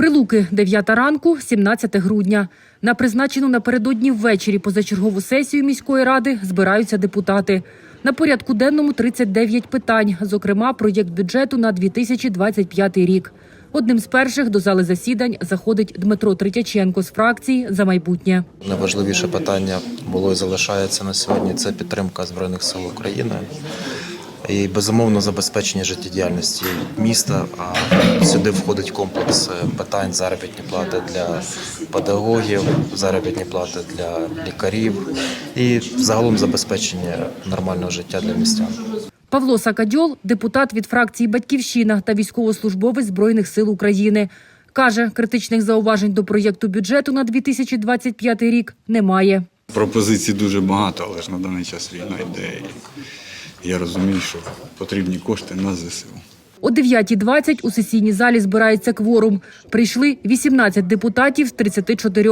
Прилуки 9 ранку, 17 грудня. На призначену напередодні ввечері позачергову сесію міської ради збираються депутати. На порядку денному 39 питань, зокрема проєкт бюджету на 2025 рік. Одним з перших до зали засідань заходить Дмитро Третяченко з фракції за майбутнє. Найважливіше питання було і залишається на сьогодні це підтримка Збройних сил України і безумовно забезпечення життєдіяльності міста. А сюди входить комплекс е, питань заробітні плати для педагогів, заробітні плати для лікарів і загалом забезпечення нормального життя для містян. Павло Сакадьол – депутат від фракції «Батьківщина» та військовослужбовець Збройних сил України. Каже, критичних зауважень до проєкту бюджету на 2025 рік немає. Пропозицій дуже багато, але ж на даний час війна йде. Я розумію, що потрібні кошти на ЗСУ. О 9.20 у сесійній залі збирається кворум. Прийшли 18 депутатів з 34.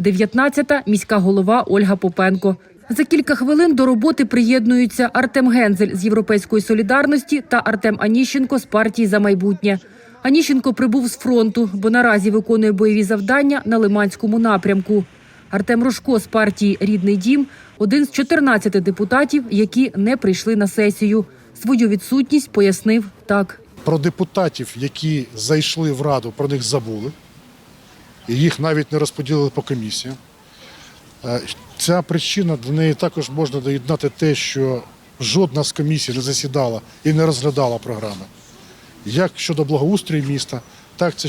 19-та – міська голова Ольга Попенко. За кілька хвилин до роботи приєднуються Артем Гензель з «Європейської солідарності» та Артем Аніщенко з партії «За майбутнє». Аніщенко прибув з фронту, бо наразі виконує бойові завдання на Лиманському напрямку. Артем Рожко з партії «Рідний дім» – один з 14 депутатів, які не прийшли на сесію. Свою відсутність пояснив так. Про депутатів, які зайшли в раду, про них забули. І їх навіть не розподілили по комісіям. Е, Ця причина до неї також можна доєднати те, що жодна з комісій не засідала і не розглядала програми. Як щодо благоустрою міста, так це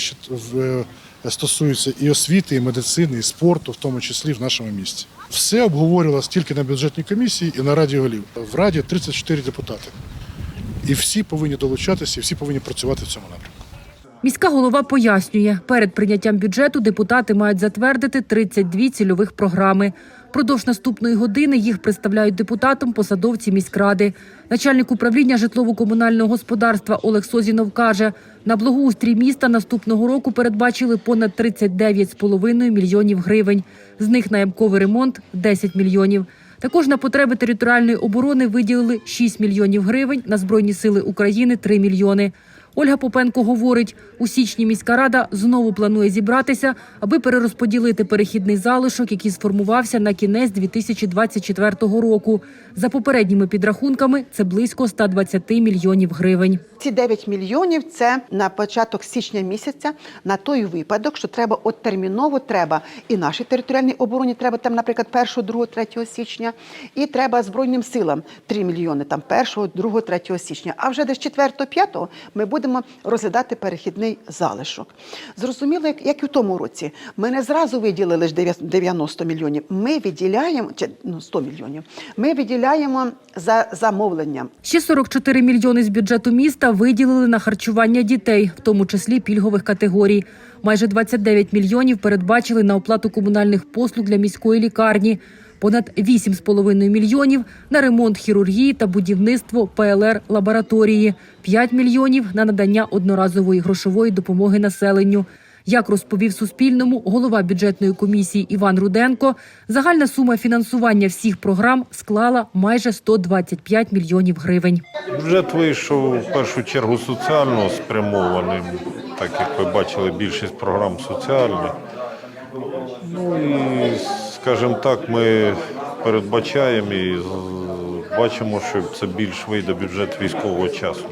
е, стосується і освіти, і медицини, і спорту, в тому числі в нашому місті. Все обговорювалося тільки на бюджетній комісії і на раді голів. В раді 34 депутати. І всі повинні долучатися, і всі повинні працювати в цьому напрямку. Міська голова пояснює, перед прийняттям бюджету депутати мають затвердити 32 цільових програми. Продовж наступної години їх представляють депутатам посадовці міськради. Начальник управління житлово-комунального господарства Олег Созінов каже, на благоустрій міста наступного року передбачили понад 39,5 мільйонів гривень. З них на ямковий ремонт – 10 мільйонів. Також на потреби територіальної оборони виділили 6 мільйонів гривень, на Збройні сили України – 3 мільйони. Ольга Попенко говорить, у січні міська рада знову планує зібратися, аби перерозподілити перехідний залишок, який сформувався на кінець 2024 року. За попередніми підрахунками, це близько 120 мільйонів гривень. Ці 9 мільйонів це на початок січня місяця на той випадок, що треба от терміново треба і нашій територіальній обороні треба там, наприклад, 1, 2, 3 січня, і треба Збройним силам 3 мільйони там 1, 2, 3 січня. А вже десь 4, 5 ми будемо розглядати перехідний залишок. Зрозуміло, як, і в тому році. Ми не зразу виділили ж 90 мільйонів. Ми виділяємо чи ну 100 мільйонів. Ми виділяємо за замовленням. Ще 44 мільйони з бюджету міста виділили на харчування дітей, в тому числі пільгових категорій. Майже 29 мільйонів передбачили на оплату комунальних послуг для міської лікарні. Понад 8,5 мільйонів на ремонт хірургії та будівництво ПЛР лабораторії, 5 мільйонів на надання одноразової грошової допомоги населенню. Як розповів Суспільному голова бюджетної комісії Іван Руденко, загальна сума фінансування всіх програм склала майже 125 мільйонів гривень. Бюджет вийшов в першу чергу соціально спрямованим, так як ви бачили, більшість програм соціальні. Ну і, скажімо так, ми передбачаємо і бачимо, що це більш вийде бюджет військового часу.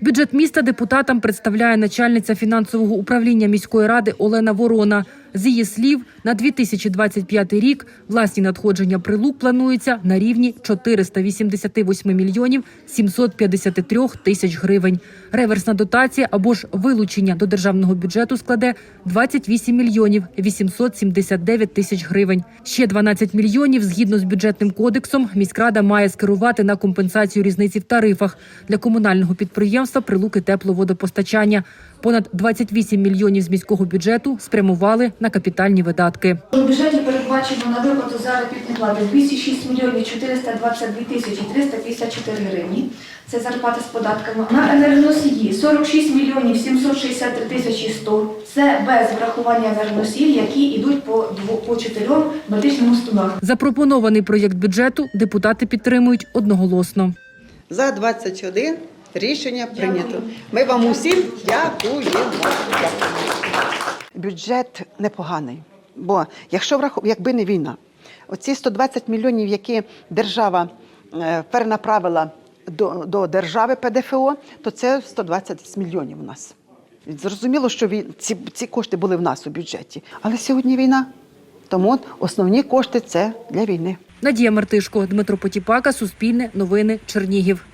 Бюджет міста депутатам представляє начальниця фінансового управління міської ради Олена Ворона. З її слів, на 2025 рік власні надходження прилук плануються на рівні 488 мільйонів 753 тисяч гривень. Реверсна дотація або ж вилучення до державного бюджету складе 28 мільйонів 879 тисяч гривень. Ще 12 мільйонів згідно з бюджетним кодексом міськрада має скерувати на компенсацію різниці в тарифах для комунального підприємства Прилуки тепловодопостачання. Понад 28 мільйонів з міського бюджету спрямували на капітальні видатки. У бюджеті передбачено на виплату заробітної плати 206 мільйонів 422 тисячі 354 гривні. Це зарплата з податками. На енергоносії 46 мільйонів 763 тисячі 100. Це без врахування енергоносіїв, які йдуть по, дво- по чотирьом медичним установам. Запропонований проєкт бюджету депутати підтримують одноголосно. За 21 Рішення прийнято. Ми вам усім дякуємо. Бюджет непоганий. Бо якщо враху, якби не війна, оці 120 мільйонів, які держава е, перенаправила до, до держави ПДФО, то це 120 мільйонів у нас. Зрозуміло, що вій- ці, ці кошти були в нас у бюджеті. Але сьогодні війна. Тому основні кошти це для війни. Надія Мартишко, Дмитро Потіпака, Суспільне, Новини, Чернігів.